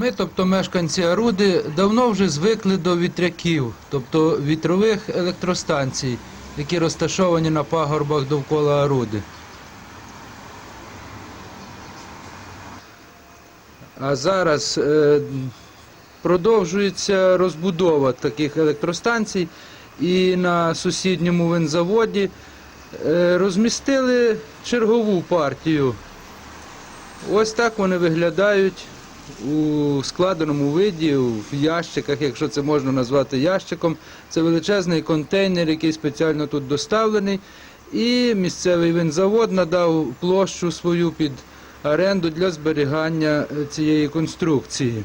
Ми, тобто мешканці Аруди, давно вже звикли до вітряків, тобто вітрових електростанцій, які розташовані на пагорбах довкола Аруди. А зараз е, продовжується розбудова таких електростанцій, і на сусідньому винзаводі е, розмістили чергову партію. Ось так вони виглядають у складеному виді, в ящиках, якщо це можна назвати ящиком. Це величезний контейнер, який спеціально тут доставлений. І місцевий винзавод надав площу свою під оренду для зберігання е, цієї конструкції.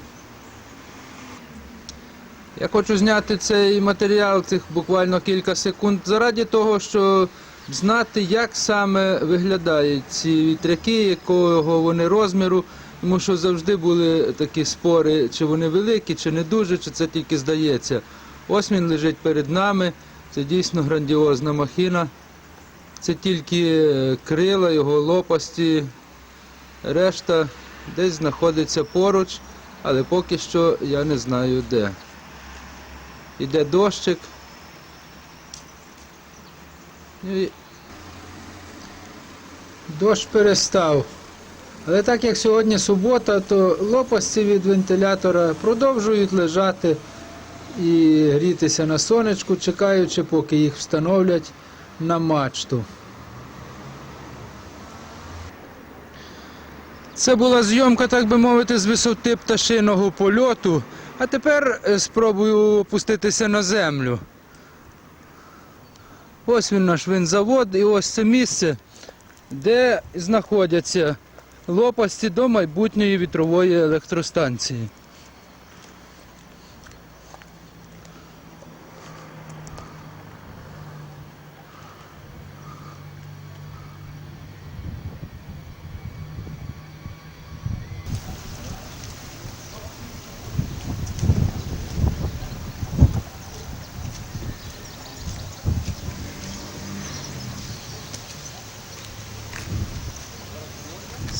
Я хочу зняти цей матеріал, цих буквально кілька секунд, заради того, щоб знати, як саме виглядають ці вітряки, якого вони розміру, тому що завжди були такі спори, чи вони великі, чи не дуже, чи це тільки здається. Ось він лежить перед нами. Це дійсно грандіозна махіна. Це тільки е, крила, його лопасті, решта десь знаходиться поруч, але поки що я не знаю де. Іде дощик. Дощ перестав. Але так як сьогодні субота, то лопасті від вентилятора продовжують лежати і грітися на сонечку, чекаючи, поки їх встановлять на мачту. Це була зйомка, так би мовити, з висоти пташиного польоту. А тепер е, спробую опуститися на землю. Ось він наш винзавод, і ось це місце, де знаходяться лопасті до майбутньої вітрової електростанції.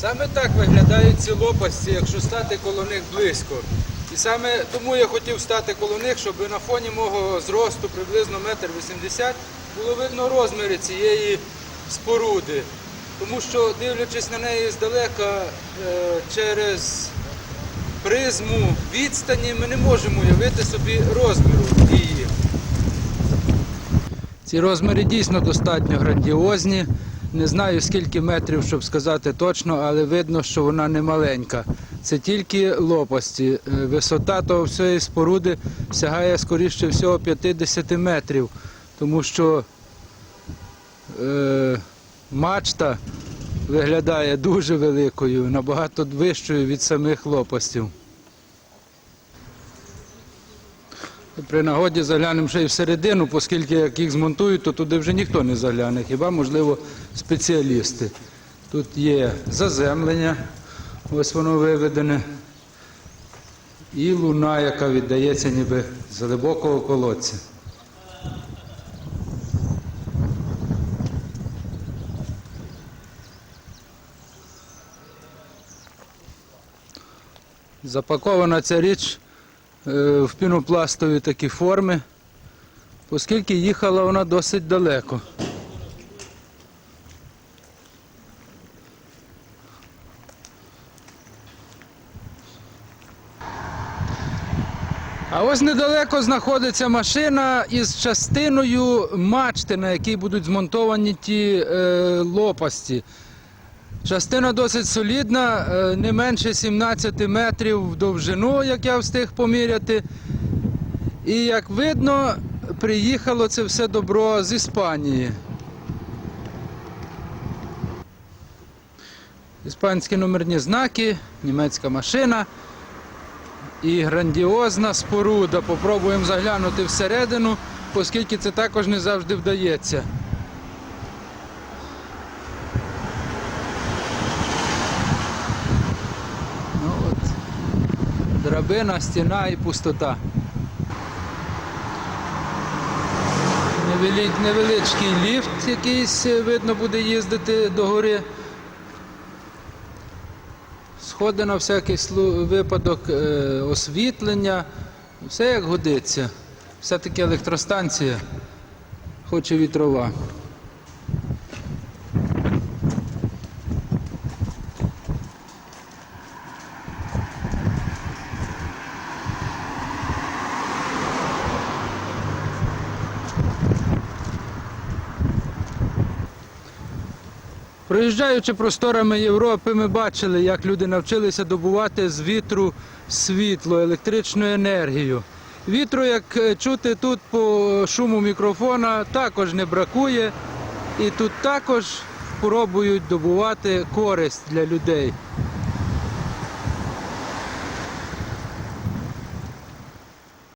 Саме так виглядають ці лопасті, якщо стати коло них близько. І саме тому я хотів стати коло них, щоб на фоні мого зросту приблизно метр вісімдесят було видно розміри цієї споруди. Тому що, дивлячись на неї здалека е, через призму відстані, ми не можемо уявити собі розміру її. Ці розміри дійсно достатньо грандіозні. Не знаю скільки метрів, щоб сказати точно, але видно, що вона не маленька. Це тільки лопасті. Е, Висота того всієї споруди сягає, скоріше всього, 50 метрів, тому що е, мачта виглядає дуже великою, набагато вищою від самих лопастів. При нагоді заглянемо ще й всередину, оскільки як їх змонтують, то туди вже ніхто не загляне, хіба, можливо, спеціалісти. Тут є заземлення, ось воно виведене, і луна, яка віддається ніби з глибокого колодця. Запакована ця річ в пінопластові такі форми, оскільки їхала вона досить далеко. А ось недалеко знаходиться машина із частиною мачти, на якій будуть змонтовані ті е, лопасті. Частина досить солідна, е, не менше 17 метрів в довжину, як я встиг поміряти. І як видно, приїхало це все добро з Іспанії. Іспанські номерні знаки, німецька машина і грандіозна споруда. Попробуємо заглянути всередину, оскільки це також не завжди вдається. Драбина, стіна і пустота. Невеличкий ліфт якийсь е, видно буде їздити до гори. Сходи на всякий випадок, е, освітлення, все як годиться. Все-таки електростанція, хоч і вітрова. Проїжджаючи просторами Європи, ми бачили, як люди навчилися добувати з вітру світло, електричну енергію. Вітру, як е, чути тут по шуму мікрофона, також не бракує. І тут також пробують добувати користь для людей.